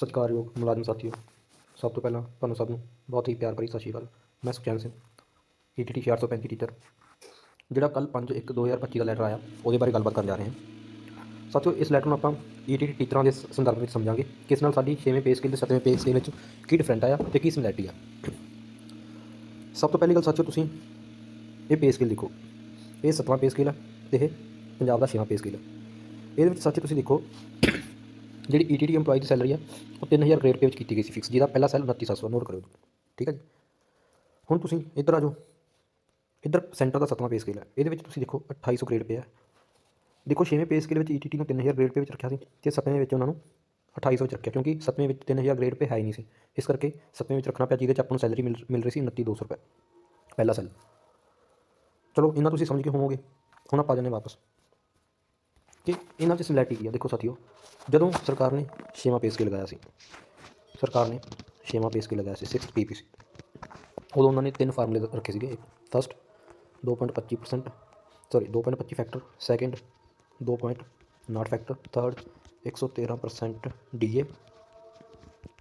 ਸਤਿਕਾਰਯੋਗ ਮੁਲਾਜ਼ਮ ਸਾਥੀਓ, ਸਭ ਤੋਂ ਪਹਿਲਾਂ ਤੁਹਾਨੂੰ ਸਭ ਨੂੰ ਬਹੁਤ ਹੀ ਪਿਆਰ ਭਰੀ ਸਤਿ ਸ਼੍ਰੀ ਅਕਾਲ। ਮੈਂ ਸੁਖਚੈਨ ਸਿੰਘ ਈਟੀਟੀ 435 ਟੀਚਰ। ਜਿਹੜਾ ਕੱਲ 5 1 2025 ਦਾ ਲੈਟਰ ਆਇਆ, ਉਹਦੇ ਬਾਰੇ ਗੱਲਬਾਤ ਕਰਨ ਜਾ ਰਹੇ ਹਾਂ। ਸਾਥੀਓ, ਇਸ ਲੈਟਰ ਨੂੰ ਆਪਾਂ ਈਟੀਟੀ ਟੀਚਰਾਂ ਦੇ ਸੰਦਰਭ ਵਿੱਚ ਸਮਝਾਂਗੇ ਕਿਸ ਨਾਲ ਸਾਡੀ 6ਵੇਂ ਪੇ ਸਕੇਲ ਤੇ 7ਵੇਂ ਪੇ ਸਕੇਲ ਵਿੱਚ ਕੀ ਡਿਫਰੈਂਟ ਆਇਆ ਤੇ ਕੀ ਸਿਮਿਲੈਰਿਟੀ ਆ। ਸਭ ਤੋਂ ਪਹਿਲੀ ਗੱਲ ਸਾਥੀਓ ਤੁਸੀਂ ਇਹ ਪੇ ਸਕੇਲ ਦੇਖੋ। ਇਹ 7ਵਾਂ ਪੇ ਸਕੇਲ ਆ ਤੇ ਇਹ ਪੰਜਾਬ ਦਾ 6ਵਾਂ ਪੇ ਸਕੇਲ ਆ। ਇਹਦੇ ਵਿੱਚ ਸਾਥੀਓ ਤੁਸੀਂ ਦੇਖੋ ਜਿਹੜੀ E ਈਟੀਟੀ EMPLOYE ਦੀ ਸੈਲਰੀ ਆ, ਉਹ 3000 ਗ੍ਰੇਡ ਪੇ ਵਿੱਚ ਕੀਤੀ ਗਈ ਸੀ ਫਿਕਸ ਜਿਹਦਾ ਪਹਿਲਾ ਸੈਲ 29700 ਨੋਟ ਕਰਿਓ ਠੀਕ ਹੈ ਜੀ? ਹੁਣ ਤੁਸੀਂ ਇੱਧਰ ਆ ਜਾਓ, ਇੱਧਰ ਸੈਂਟਰ ਦਾ ਸੱਤਵਾਂ ਪੇ ਸਕੇਲ ਹੈ ਇਹਦੇ ਵਿੱਚ ਤੁਸੀਂ ਦੇਖੋ 2800 ਗ੍ਰੇਡ ਪੇ ਹੈ ਦੇਖੋ ਛੇਵੇਂ ਪੇ ਸਕੇਲ ਵਿੱਚ ਈਟੀਟੀ ਨੂੰ 3000 ਗ੍ਰੇਡ ਪੇ ਵਿੱਚ ਰੱਖਿਆ ਸੀ, ਤੇ ਸੱਤਵੇਂ ਵਿੱਚ ਉਹਨਾਂ ਨੂੰ 2800 ਵਿੱਚ ਰੱਖਿਆ, ਕਿਉਂਕਿ ਸੱਤਵੇਂ ਵਿੱਚ 3000 ਗ੍ਰੇਡ ਪੇ ਹੈ ਹੀ ਨਹੀਂ ਸੀ, ਇਸ ਕਰਕੇ ਸੱਤਵੇਂ ਵਿੱਚ ਰੱਖਣਾ ਪਿਆ, ਜਿਹਦੇ ਚ ਆਪਾਂ ਨੂੰ ਸੈਲਰੀ ਮਿਲ ਮਿਲ ਰਹੀ ਸੀ 2900 ਰੁਪਏ, ਪਹਿਲਾ ਸੈਲ ਚਲੋ ਇਹਨਾਂ ਤੁਸੀਂ ਸਮਝ ਕੇ ਹੋਵੋਗੇ, ਹੁਣ ਆਪਾਂ ਜਾਂਦੇ ਵਾਪਸ। ਕਿ ਇਹਨਾਂ 'ਚ ਸਿਮਿਲੈਰਿਟੀ ਕੀ ਆ? ਦੇਖੋ ਸਾਥੀਓ, ਜਦੋਂ ਸਰਕਾਰ ਨੇ ਛੇਵਾਂ ਪੇ ਸਕੇਲ ਲਗਾਇਆ ਸੀ? ਸਰਕਾਰ ਨੇ ਛੇਵਾਂ ਪੇ ਸਕੇਲ ਲਗਾਇਆ ਸੀ? 6 ਪੀਪੀਸੀ ਉਦੋਂ ਉਹਨਾਂ ਨੇ ਤਿੰਨ ਫਾਰਮੂਲੇ ਰੱਖੇ ਸੀਗੇ। First 2.25% sorry 2.25 factor second 2.0 factor third 113% DA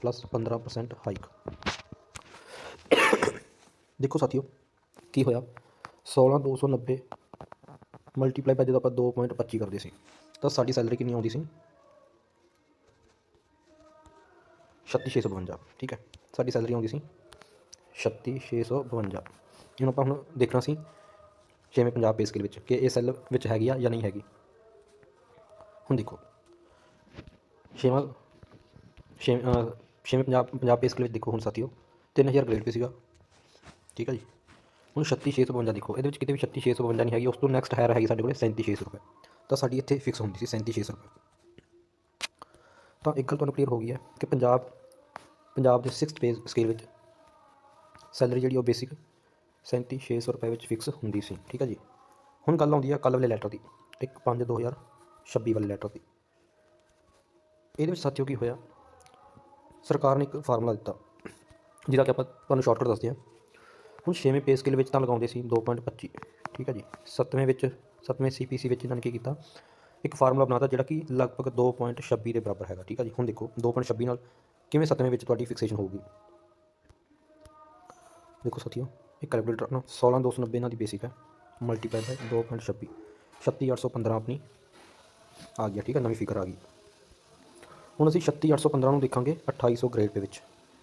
plus 15% hike ਦੇਖੋ ਸਾਥੀਓ, ਕੀ ਹੋਇਆ? 16290 ਮਲਟੀਪਲਾਈ ਬਾਈ ਜਦੋਂ ਆਪਾਂ 2.25 ਕਰਦੇ ਸੀ, ਤਾਂ ਸਾਡੀ ਸੈਲਰੀ ਕਿੰਨੀ ਆਉਂਦੀ ਸੀ? 36652 ਠੀਕ ਹੈ? ਸਾਡੀ ਸੈਲਰੀ ਆਉਂਦੀ ਸੀ 36652 ਇਹਨੂੰ ਆਪਾਂ ਹੁਣ ਦੇਖਣਾ ਸੀ ਛੇਵੇਂ ਪੰਜਾਬ ਪੇ ਸਕੇਲ ਵਿੱਚ, ਕਿ ਇਹ ਸੈੱਲ ਵਿੱਚ ਹੈਗੀ ਆ ਜਾਂ ਨਹੀਂ ਹੈਗੀ। ਹੁਣ ਦੇਖੋ, ਛੇਵਾਂ, ਛੇ ਛੇਵੇਂ ਪੰਜਾਬ ਪੰਜਾਬ ਪੇ ਸਕੇਲ ਵਿੱਚ ਦੇਖੋ ਹੁਣ ਸਾਥੀਓ 3000 ਗ੍ਰੇਡ ਪੇ ਸੀਗਾ। ਠੀਕ ਹੈ ਜੀ? ਹੁਣ 36652 ਦੇਖੋ, ਇਹਦੇ ਵਿੱਚ ਕਿਤੇ ਵੀ 36652 ਨਹੀਂ ਹੈਗੀ, ਉਸ ਤੋਂ ਨੈਕਸਟ ਹਾਇਰ ਹੈਗੀ ਸਾਡੇ ਕੋਲ 3700 ਰੁਪਏ। ਤਾਂ ਸਾਡੀ ਇੱਥੇ ਫਿਕਸ ਹੁੰਦੀ ਸੀ 3700 ਰੁਪਏ। ਤਾਂ ਇੱਕ ਗੱਲ ਤੁਹਾਨੂੰ ਕਲੀਅਰ ਹੋ ਗਈ ਹੈ ਕਿ ਪੰਜਾਬ ਪੰਜਾਬ ਦੇ 6th ਪੇ ਸਕੇਲ ਵਿੱਚ ਸੈਲਰੀ ਜਿਹੜੀ ਉਹ ਬੇਸਿਕ 3700 ਰੁਪਏ ਵਿੱਚ ਫਿਕਸ ਹੁੰਦੀ ਸੀ, ਠੀਕ ਹੈ ਜੀ। ਹੁਣ ਗੱਲ ਆਉਂਦੀ ਹੈ ਕੱਲ੍ਹ ਵਾਲੇ ਲੈਟਰ ਦੀ 1 5 2026 ਵਾਲੇ ਲੈਟਰ ਦੀ। ਇਹਦੇ ਵਿੱਚ ਸਾਥੀਓ ਕੀ ਹੋਇਆ? ਸਰਕਾਰ ਨੇ ਇੱਕ ਫਾਰਮੂਲਾ ਦਿੱਤਾ, ਜਿਹਦਾ ਕਿ ਆਪਾਂ ਤੁਹਾਨੂੰ ਸ਼ਾਰਟਕਟ ਦੱਸਦੇ ਹਾਂ। ਹੁਣ ਛੇਵੇਂ ਪੇ ਸਕੇਲ ਵਿੱਚ ਤਾਂ ਲਗਾਉਂਦੇ ਸੀ 2.25 ਠੀਕ ਹੈ ਜੀ। ਸੱਤਵੇਂ ਵਿੱਚ, ਸੱਤਵੇਂ ਸੀਪੀਸੀ ਵਿੱਚ ਇਹਨਾਂ ਨੇ ਕੀ ਕੀਤਾ, ਇੱਕ ਫਾਰਮੂਲਾ ਬਣਾਤਾ ਜਿਹੜਾ ਕਿ ਲਗਭਗ 2.26 ਦੇ ਬਰਾਬਰ ਹੈਗਾ, ਠੀਕ ਹੈ ਜੀ। ਹੁਣ ਦੇਖੋ 2.26 ਨਾਲ ਕਿਵੇਂ ਸੱਤਵੇਂ ਵਿੱਚ ਤੁਹਾਡੀ ਫਿਕਸੇਸ਼ਨ ਹੋਊਗੀ। ਦੇਖੋ ਸਾਥੀਓ ਇਹ ਕੈਲਕੂਲੇਟਰ ਆਪਣਾ 16290 ਇਹਨਾਂ ਦੀ ਬੇਸਿਕ ਹੈ ਮਲਟੀਪਲਾਈ ਬਾਈ 2.26 36815 ਆਪਣੀ ਆ ਗਿਆ, ਠੀਕ ਹੈ ਨਵੀਂ ਫਿਗਰ ਆ ਗਈ। ਹੁਣ ਅਸੀਂ 36815 ਨੂੰ ਦੇਖਾਂਗੇ 2800 ਗ੍ਰੇਡ ਪੇ ਵਿੱਚ।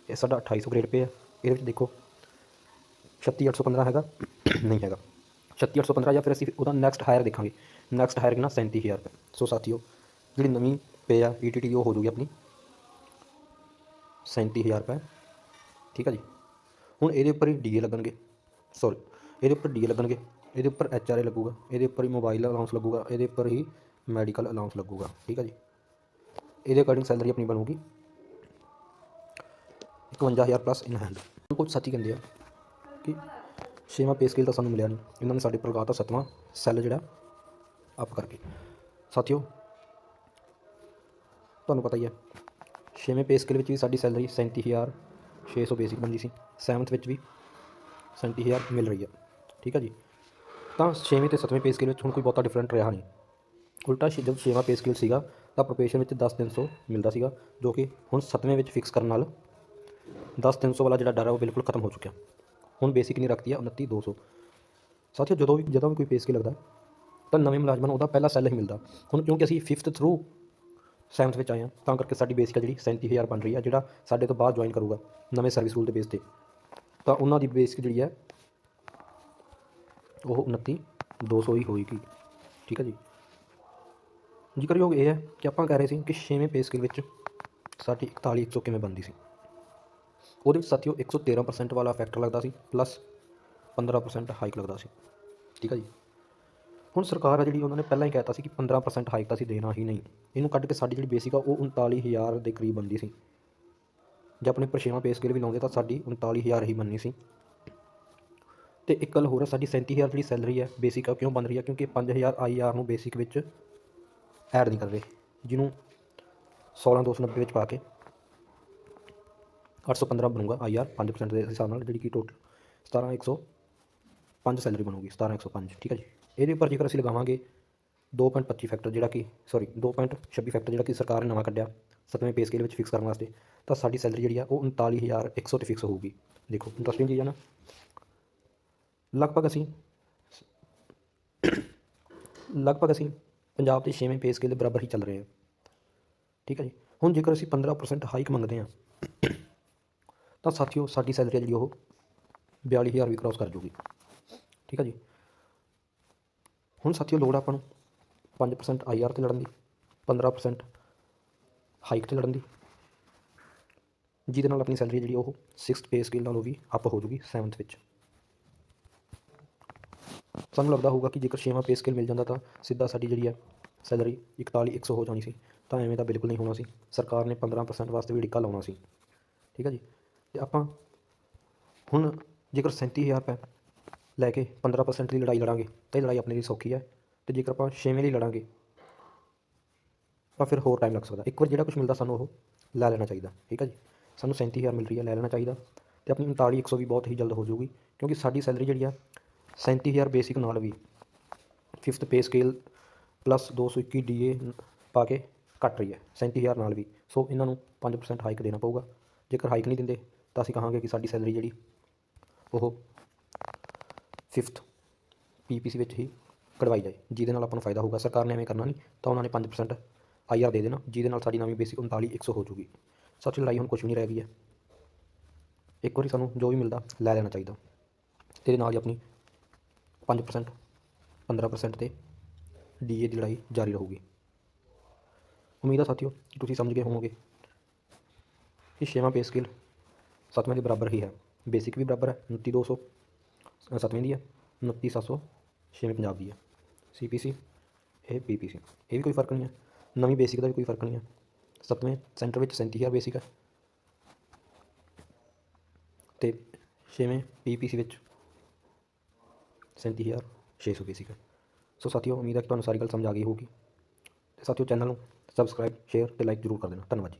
ਇਹ ਸਾਡਾ 2800 ਗ੍ਰੇਡ ਪੇ ਹੈ ਇਹਦੇ ਵਿੱਚ ਦੇਖੋ 36815 ਹੈਗਾ? ਨਹੀਂ ਹੈਗਾ। 36815 ਜਾਂ ਫਿਰ ਅਸੀਂ ਉਹਦਾ ਨੈਕਸਟ ਹਾਇਰ ਦੇਖਾਂਗੇ। ਨੈਕਸਟ ਹਾਇਰ ਕਿੰਨਾ? 37000 ਰੁਪਏ। ਸੋ ਸਾਥੀਓ, ਜਿਹੜੀ ਨਵੀਂ ਪੇ ਆ ਈਟੀਟੀ ਉਹ ਹੋ ਜੂਗੀ ਆਪਣੀ 37000 ਰੁਪਏ। ਠੀਕ ਆ ਜੀ? ਹੁਣ ਇਹਦੇ ਉੱਪਰ ਹੀ ਡੀਏ ਲੱਗਣਗੇ। ਸੌਰੀ ਇਹਦੇ ਉੱਪਰ ਡੀਏ ਲੱਗਣਗੇ। ਇਹਦੇ ਉੱਪਰ ਐਚਆਰਏ ਲੱਗੂਗਾ। ਇਹਦੇ ਉੱਪਰ ਹੀ ਮੋਬਾਈਲ ਅਲਾਉਂਸ ਲੱਗੂਗਾ। ਇਹਦੇ ਉੱਪਰ ਹੀ ਮੈਡੀਕਲ ਅਲਾਉਂਸ ਲੱਗੂਗਾ। ਠੀਕ ਆ ਜੀ? ਇਹਦੇ ਅਕੋਰਡਿੰਗ ਸੈਲਰੀ ਆਪਣੀ ਬਣੂਗੀ। 51000 ਪਲੱਸ ਇਨ ਹੈਂਡ ਕੁਝ ਸਾਥੀ ਕਹਿੰਦੇ ਆ ਕਿ ਛੇਵਾਂ ਪੇ ਸਕੇਲ ਤਾਂ ਸਾਨੂੰ ਮਿਲਿਆ ਨਹੀਂ। ਇਹਨਾਂ ਨੇ ਸਾਡੇ ਪਰ ਲਗਾਤਾ ਸੱਤਵਾਂ ਸੈੱਲ ਜਿਹੜਾ ਅਪ ਕਰਕੇ ਸਾਥੀਓ, ਤੁਹਾਨੂੰ ਪਤਾ ਹੀ ਹੈ, ਛੇਵੇਂ ਪੇ ਸਕੇਲ ਵਿੱਚ ਵੀ ਸਾਡੀ ਸੈਲਰੀ 37600 ਬੇਸਿਕ ਬਣਦੀ ਸੀ। 7th ਵਿੱਚ ਵੀ 37000 ਮਿਲ ਰਹੀ ਹੈ। ਠੀਕ ਹੈ ਜੀ? ਤਾਂ ਛੇਵੇਂ ਤੇ ਸੱਤਵੇਂ ਪੇ ਸਕੇਲ ਵਿੱਚ ਹੁਣ ਕੋਈ ਬਹੁਤਾ ਡਿਫਰੈਂਟ ਰਿਹਾ ਨਹੀਂ। ਉਲਟਾ ਛੇ- ਜਦੋਂ ਛੇਵਾਂ ਪੇ ਸਕੇਲ ਸੀਗਾ, ਤਾਂ ਪ੍ਰੋਪੇਸ਼ਨ ਵਿੱਚ 10300 ਮਿਲਦਾ ਸੀਗਾ, ਜੋ ਕਿ ਹੁਣ ਸੱਤਵੇਂ ਵਿੱਚ ਫਿਕਸ ਕਰਨ ਨਾਲ 10300 ਵਾਲਾ ਜਿਹੜਾ ਡਰ ਹੈ ਉਹ ਬਿਲਕੁਲ ਖਤਮ ਹੋ ਚੁੱਕਿਆ। ਹੁਣ ਬੇਸਿਕ ਨਹੀਂ ਰੱਖਦੀ ਹੈ 29200 ਸਾਥੀਓ, ਜਦੋਂ ਵੀ ਜਦੋਂ ਵੀ ਕੋਈ ਪੇ ਸਕੇਲ ਲੱਗਦਾ, ਤਾਂ ਨਵੇਂ ਮੁਲਾਜ਼ਮਾਂ ਨੂੰ ਉਹਦਾ ਪਹਿਲਾ ਸੈੱਲ ਹੀ ਮਿਲਦਾ। ਹੁਣ ਕਿਉਂਕਿ ਅਸੀਂ 5th ਥਰੂ 7th ਵਿੱਚ ਆਏ ਹਾਂ, ਤਾਂ ਕਰਕੇ ਸਾਡੀ ਬੇਸਿਕ ਜਿਹੜੀ 37000 ਬਣ ਰਹੀ ਹੈ ਜਿਹੜਾ ਸਾਡੇ ਤੋਂ ਬਾਅਦ ਜੁਆਇਨ ਕਰੂਗਾ ਨਵੇਂ ਸਰਵਿਸ ਰੂਲ ਦੇ ਬੇਸ ਤੇ। ਤਾਂ ਉਹਨਾਂ ਦੀ ਬੇਸਿਕ ਜਿਹੜੀ ਹੈ ਉਹ 29200 ਹੀ ਹੋਏਗੀ। ਠੀਕ ਹੈ ਜੀ? ਜ਼ਿਕਰਯੋਗ ਇਹ ਹੈ ਕਿ ਆਪਾਂ ਕਹਿ ਰਹੇ ਸੀ ਕਿ ਛੇਵੇਂ ਪੇ ਸਕੇਲ ਵਿੱਚ ਸਾਡੀ 4100 ਕਿਵੇਂ ਬਣਦੀ ਸੀ। ਉਹਦੇ ਵਿੱਚ ਸਾਥੀਓ 113% ਵਾਲਾ ਫੈਕਟਰ ਲੱਗਦਾ ਸੀ ਪਲੱਸ 15% ਹਾਈਕ ਲੱਗਦਾ ਸੀ। ਠੀਕ ਹੈ ਜੀ? ਹੁਣ ਸਰਕਾਰ ਆ ਜਿਹੜੀ, ਉਹਨਾਂ ਨੇ ਪਹਿਲਾਂ ਹੀ ਕਹਿਤਾ ਸੀ ਕਿ 15% ਹਾਈਕ ਤਾਂ ਅਸੀਂ ਦੇਣਾ ਹੀ ਨਹੀਂ। ਇਹਨੂੰ ਕੱਢ ਕੇ ਸਾਡੀ ਜਿਹੜੀ ਬੇਸਿਕ ਆ, ਉਹ 39000 ਦੇ ਕਰੀਬ ਬਣਦੀ ਸੀ। ਜੇ ਆਪਣੇ ਪਰਛੇਵਾਂ ਪੇ ਸਕੇਲ ਵੀ ਲਾਉਂਦੇ ਤਾਂ ਸਾਡੀ 39000 ਹੀ ਬਣਨੀ ਸੀ। ਤੇ ਇੱਕ ਗੱਲ ਹੋਰ ਹੈ ਸਾਡੀ 37000 ਜਿਹੜੀ ਸੈਲਰੀ ਹੈ ਬੇਸਿਕ ਆ ਕਿਉਂ ਬਣ ਰਹੀ ਹੈ ਕਿਉਂਕਿ 5000 ਆਈਆਰ ਨੂੰ ਬੇਸਿਕ ਵਿੱਚ ਐਡ ਨਹੀਂ ਕਰ ਰਹੇ। ਜਿਹਨੂੰ 16290 ਵਿੱਚ ਪਾ ਕੇ 815 ਬਣੂਗਾ ਆਈਆਰ 5% ਦੇ ਹਿਸਾਬ ਨਾਲ, ਜਿਹੜੀ ਕਿ ਟੋਟਲ 17105 ਸੈਲਰੀ ਬਣੂਗੀ 17105 ਠੀਕ ਹੈ ਜੀ। ਇਹਦੇ ਉੱਪਰ ਜੇਕਰ ਅਸੀਂ ਲਗਾਵਾਂਗੇ 2.25 ਫੈਕਟਰ ਜਿਹੜਾ ਕਿ ਸੌਰੀ 2.26 ਫੈਕਟਰ ਜਿਹੜਾ ਕਿ ਸਰਕਾਰ ਨੇ ਨਵਾਂ ਕੱਢਿਆ ਸੱਤਵੇਂ ਪੇ ਸਕੇਲ ਵਿੱਚ ਫਿਕਸ ਕਰਨ ਵਾਸਤੇ, ਤਾਂ ਸਾਡੀ ਸੈਲਰੀ ਜਿਹੜੀ ਆ ਉਹ 39100 ਤੇ ਫਿਕਸ ਹੋਊਗੀ। ਦੇਖੋ ਇੰਟਰਸਟਿੰਗ ਚੀਜ਼ ਆ ਨਾ। ਲਗਭਗ ਅਸੀਂ ਲਗਭਗ ਅਸੀਂ ਪੰਜਾਬ ਦੇ 6ਵੇਂ ਪੇ ਸਕੇਲ ਦੇ ਬਰਾਬਰ ਹੀ ਚੱਲ ਰਹੇ ਹਾਂ। ਠੀਕ ਹੈ ਜੀ। ਹੁਣ ਜੇਕਰ ਅਸੀਂ 15% ਹਾਈਕ ਮੰਗਦੇ ਹਾਂ ਤਾਂ ਸਾਥੀਓ ਸਾਡੀ ਸੈਲਰੀ ਜਿਹੜੀ ਉਹ 42000 ਵੀ ਕ੍ਰਾਸ ਕਰ ਜੂਗੀ। ਠੀਕ ਹੈ ਜੀ? ਹੁਣ ਸਾਥੀਓ ਲੋੜ ਆ ਆਪਾਂ ਨੂੰ 5% ਆਈਆਰ ਤੇ ਲੜਨ ਦੀ 15% ਹਾਈਕ ਤੇ ਲੜਨ ਦੀ। ਜਿਹਦੇ ਨਾਲ ਆਪਣੀ ਸੈਲਰੀ ਜਿਹੜੀ ਉਹ 6th ਪੇ ਸਕੇਲ ਨਾਲੋਂ ਵੀ ਅਪ ਹੋ ਜੂਗੀ 7th ਵਿੱਚ। ਸਾਨੂੰ ਲੱਗਦਾ ਹੋਊਗਾ ਕਿ ਜੇਕਰ 6ਵਾਂ ਪੇ ਸਕੇਲ ਮਿਲ ਜਾਂਦਾ ਤਾਂ ਸਿੱਧਾ ਸਾਡੀ ਜਿਹੜੀ ਹੈ ਸੈਲਰੀ 41100 ਹੋ ਜਾਣੀ ਸੀ। ਤਾਂ ਐਵੇਂ ਤਾਂ ਬਿਲਕੁਲ ਨਹੀਂ ਹੋਣਾ ਸੀ। ਸਰਕਾਰ ਨੇ 15% ਵਾਸਤੇ ਵੀ ਡਿੱਕਾ ਲਾਉਣਾ ਸੀ। ਠੀਕ ਹੈ ਜੀ? ਤੇ ਆਪਾਂ ਹੁਣ ਜੇਕਰ 37000 ਰੁਪਏ ਲੈ ਕੇ 15% ਦੀ ਲੜਾਈ ਲੜਾਂਗੇ, ਤਾਂ ਇਹ ਲੜਾਈ ਆਪਣੇ ਲਈ ਸੌਖੀ ਹੈ ਤੇ ਜੇਕਰ ਆਪਾਂ 6ਵੇਂ ਲਈ ਲੜਾਂਗੇ, ਤਾਂ ਫਿਰ ਹੋਰ ਟਾਈਮ ਲੱਗ ਸਕਦਾ। ਇੱਕ ਵਾਰ ਜਿਹੜਾ ਕੁਝ ਮਿਲਦਾ ਸਾਨੂੰ ਉਹ ਲੈ ਲੈਣਾ ਚਾਹੀਦਾ, ਠੀਕ ਹੈ ਜੀ? ਸਾਨੂੰ 37000 ਮਿਲ ਰਹੀ ਹੈ, ਲੈ ਲੈਣਾ ਚਾਹੀਦਾ ਤੇ ਆਪਣੀ 39100 ਵੀ ਬਹੁਤ ਹੀ ਜਲਦ ਹੋ ਜਾਊਗੀ, ਕਿਉਂਕਿ ਸਾਡੀ ਸੈਲਰੀ ਜਿਹੜੀ ਆ 37000 ਬੇਸਿਕ ਨਾਲ ਵੀ 5th pay scale plus 221 D A ਕੇ ਘਟ ਰਹੀ ਹੈ 37000 ਨਾਲ ਵੀ। ਸੋ ਇਹਨਾਂ ਨੂੰ 5% ਹਾਈਕ ਦੇਣਾ ਪਊਗਾ। ਜੇਕਰ ਹਾਈਕ ਨਹੀਂ ਦਿੰਦੇ ਤਾਂ ਅਸੀਂ ਕਹਾਂਗੇ ਕਿ ਸਾਡੀ ਸੈਲਰੀ ਜਿਹੜੀ ਉਹ 5th ਪੀਪੀਸੀ ਵਿੱਚ ਹੀ ਕਢਵਾਈ ਜਾਏ, ਜਿਹਦੇ ਨਾਲ ਆਪਾਂ ਨੂੰ ਫਾਇਦਾ ਹੋਊਗਾ। ਸਰਕਾਰ ਨੇ ਐਵੇਂ ਕਰਨਾ ਨਹੀਂ, ਤਾਂ ਉਹਨਾਂ ਨੇ 5% ਆਈਆਰ ਦੇ ਦੇਣਾ, ਜਿਹਦੇ ਨਾਲ ਸਾਡੀ ਨਵੀਂ ਬੇਸਿਕ 39100 ਹੋ ਜੂਗੀ। ਸੱਚ ਲੜਾਈ ਹੁਣ ਕੁਝ ਵੀ ਨਹੀਂ ਰਹਿ ਗਈ ਹੈ। ਇੱਕ ਵਾਰੀ ਸਾਨੂੰ ਜੋ ਵੀ ਮਿਲਦਾ, ਲੈ ਲੈਣਾ ਚਾਹੀਦਾ। ਤੇਰੇ ਨਾਲ ਹੀ ਆਪਣੀ 5% 15% ਤੇ ਡੀਏ ਦੀ ਲੜਾਈ ਜਾਰੀ ਰਹੂਗੀ। ਉਮੀਦ ਆ ਸਾਥੀਓ ਕਿ ਤੁਸੀਂ ਸਮਝ ਗਏ ਹੋਵੋਗੇ। ਕਿ ਛੇਵਾਂ ਪੇ ਸਕੇਲ ਸੱਤਵੇਂ ਦੇ ਬਰਾਬਰ ਹੀ ਹੈ। ਬੇਸਿਕ ਵੀ ਬਰਾਬਰ ਹੈ 29200 ਅ, ਸੱਤਵੇਂ ਦੀ ਹੈ 29700 ਛੇਵੇਂ ਪੰਜਾਬ ਦੀ ਹੈ। ਸੀਪੀਸੀ ਇਹ ਪੀਪੀਸੀ ਇਹ ਵੀ ਕੋਈ ਫ਼ਰਕ ਨਹੀਂ ਹੈ। ਨਵੀਂ ਬੇਸਿਕ ਦਾ ਵੀ ਕੋਈ ਫ਼ਰਕ ਨਹੀਂ ਹੈ। ਸੱਤਵੇਂ ਸੈਂਟਰ ਵਿੱਚ 37000 ਬੇਸਿਕ ਹੈ। ਤੇ ਛੇਵੇਂ ਪੀਪੀਸੀ ਵਿੱਚ 37600 ਬੇਸਿਕ ਹੈ। ਸੋ ਸਾਥੀਓ ਉਮੀਦ ਹੈ ਕਿ ਤੁਹਾਨੂੰ ਸਾਰੀ ਗੱਲ ਸਮਝ ਆ ਗਈ ਹੋਊਗੀ। ਤੇ ਸਾਥੀਓ ਚੈਨਲ ਨੂੰ ਸਬਸਕ੍ਰਾਈਬ ਸ਼ੇਅਰ ਤੇ ਲਾਈਕ ਜ਼ਰੂਰ ਕਰ ਦੇਣਾ। ਧੰਨਵਾਦ ਜੀ।